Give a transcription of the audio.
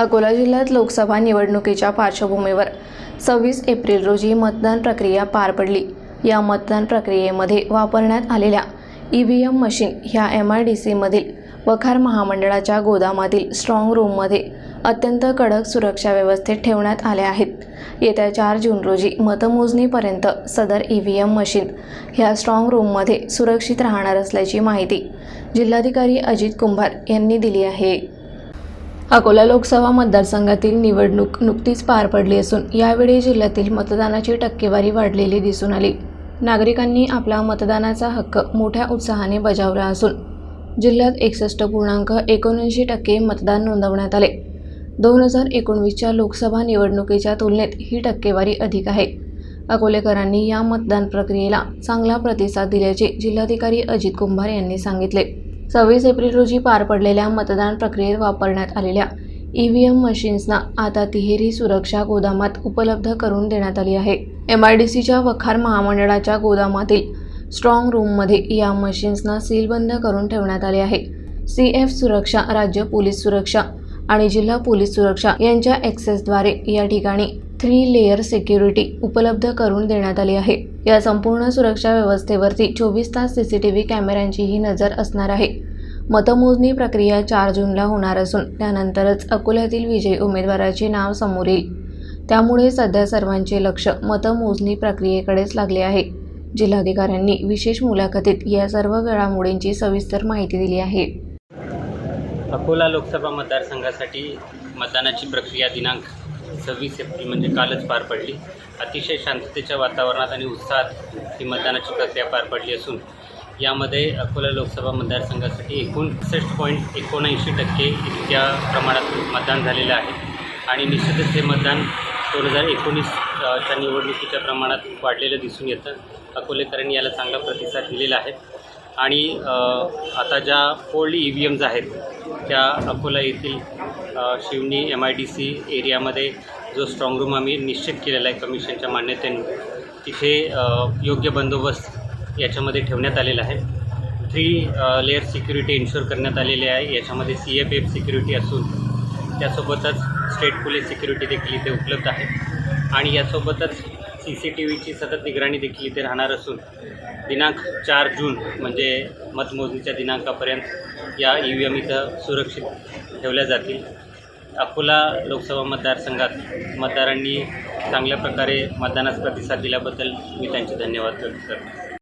अकोला जिल्ह्यात लोकसभा निवडणुकीच्या पार्श्वभूमीवर सव्वीस एप्रिल रोजी मतदान प्रक्रिया पार पडली. या मतदान प्रक्रियेमध्ये वापरण्यात आलेल्या ई व्ही एम मशीन ह्या एम आय डी सीमधील वखार महामंडळाच्या गोदामातील स्ट्रॉंग रूममध्ये अत्यंत कडक सुरक्षा व्यवस्थेत ठेवण्यात आल्या आहेत. येत्या चार जून रोजी मतमोजणीपर्यंत सदर ई व्ही एम मशीन ह्या स्ट्रॉंग रूममध्ये सुरक्षित राहणार असल्याची माहिती जिल्हाधिकारी अजित कुंभार यांनी दिली आहे. अकोला लोकसभा मतदारसंघातील निवडणूक नुकतीच पार पडली असून यावेळी जिल्ह्यातील मतदानाची टक्केवारी वाढलेली दिसून आली. नागरिकांनी आपला मतदानाचा हक्क मोठ्या उत्साहाने बजावला असून जिल्ह्यात एकसष्ट पूर्णांक एकोणऐंशी टक्के मतदान नोंदवण्यात आले. दोन हजार एकोणवीसच्या लोकसभा निवडणुकीच्या तुलनेत ही टक्केवारी अधिक आहे. अकोलेकरांनी या मतदान प्रक्रियेला चांगला प्रतिसाद दिल्याचे जिल्हाधिकारी अजित कुंभार यांनी सांगितले. सव्वीस एप्रिल रोजी पार पडलेल्या मतदान प्रक्रियेत वापरण्यात आलेल्या ई व्ही एम मशीन्सना आता तिहेरी सुरक्षा गोदामात उपलब्ध करून देण्यात आली आहे. एम आय डी सीच्या वखार महामंडळाच्या गोदामातील स्ट्रॉंग रूममध्ये या मशीन्सना सीलबंद करून ठेवण्यात आले आहे. सी एफ सुरक्षा राज्य पोलीस सुरक्षा आणि जिल्हा पोलीस सुरक्षा यांच्या ॲक्सेसद्वारे या ठिकाणी थ्री लेयर सिक्युरिटी उपलब्ध करून देण्यात आली आहे. या संपूर्ण सुरक्षा व्यवस्थेवरती चोवीस तास सी सी टी व्ही कॅमेऱ्यांचीही नजर असणार आहे. मतमोजणी प्रक्रिया चार जूनला होणार असून त्यानंतरच अकोल्यातील विजयी उमेदवाराचे नाव समोर येईल. त्यामुळे सध्या सर्वांचे लक्ष मतमोजणी प्रक्रियेकडेच लागले आहे. जिल्हाधिकाऱ्यांनी विशेष मुलाखतीत या सर्व घडामोडींची सविस्तर माहिती दिली आहे. अकोला लोकसभा मतदारसंघासाठी मतदानाची प्रक्रिया दिनांक सव्वीस एप्रिल म्हणजे कालच पार पडली. अतिशय शांततेच्या वातावरणात आणि उत्साहात ही मतदानाची प्रक्रिया पार पडली असून यामध्ये अकोला लोकसभा मतदारसंघासाठी एकोणसष्ट पॉईंट एकोणऐंशी टक्के इतक्या प्रमाणात मतदान झालेलं आहे. आणि निश्चितच हे मतदान दोन हजार एकोणीसच्या निवडणुकीच्या प्रमाणात वाढलेलं दिसून येतं. अकोलेकरांनी याला चांगला प्रतिसाद दिलेला आहे. आणि आता ज्या फोल्ड ई व्ही एम्स आहेत त्या अकोला येथील Shivni M I D C एरियामध्ये जो स्ट्रॉंग रूम आम्ही निश्चित केलेला आहे कमिशनच्या मान्यतेने तिथे योग्य बंदोबस्त याच्यामध्ये ठेवण्यात आलेला आहे. थ्री लेअर सिक्युरिटी इन्शुअर करण्यात आलेली आहे. याच्यामध्ये सी एफ एफ सिक्युरिटी असून त्यासोबतच स्टेट पोलीस सिक्युरिटी देखील इथे उपलब्ध आहे. आणि यासोबतच सी सी टी व्हीची सतत निगराणी देखील इथे राहणार असून दिनांक चार जून म्हणजे मतमोजणीच्या दिनांकापर्यंत या ई व्ही एम इथं सुरक्षित ठेवल्या जातील. अकोला लोकसभा मतदारसंघात मतदारांनी चांगल्या प्रकारे मतदानास प्रतिसाद दिल्याबद्दल मी त्यांचे धन्यवाद व्यक्त करतो.